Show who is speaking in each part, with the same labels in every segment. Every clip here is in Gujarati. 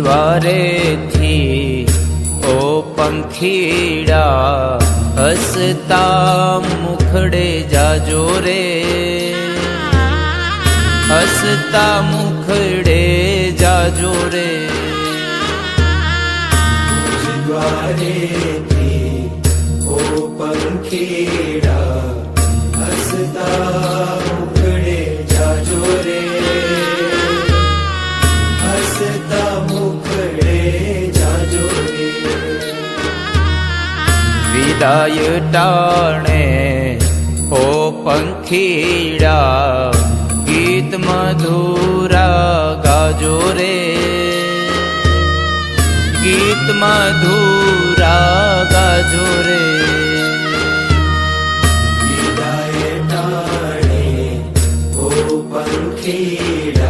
Speaker 1: द्वारे थी ओ पंखीड़ा हसता मुखड़े जाजो रे હસતા મુખડે જાજો રે
Speaker 2: દ્વારેથી ઓ પંખીડા હસતા મુખડે જાજો રે હસતા મુખડે જાજો રે
Speaker 1: વિદાય ટાણે ઓ પંખીડા
Speaker 2: मधुरा गाजो रे। गीत मधुरा गाजो रे। विदाय ओ पंखीरा।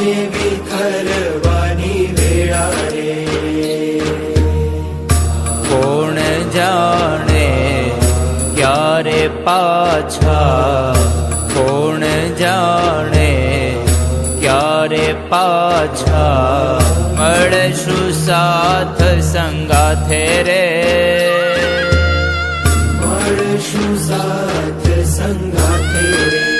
Speaker 2: આજે વિખરવાની વેળા રે
Speaker 1: કોણ જાણે ક્યારે પાછા? કોણ જાણે ક્યારે પાછા? મળશું સાથ સંગાથે રે.
Speaker 2: મળશું સાથ સંગાથે રે.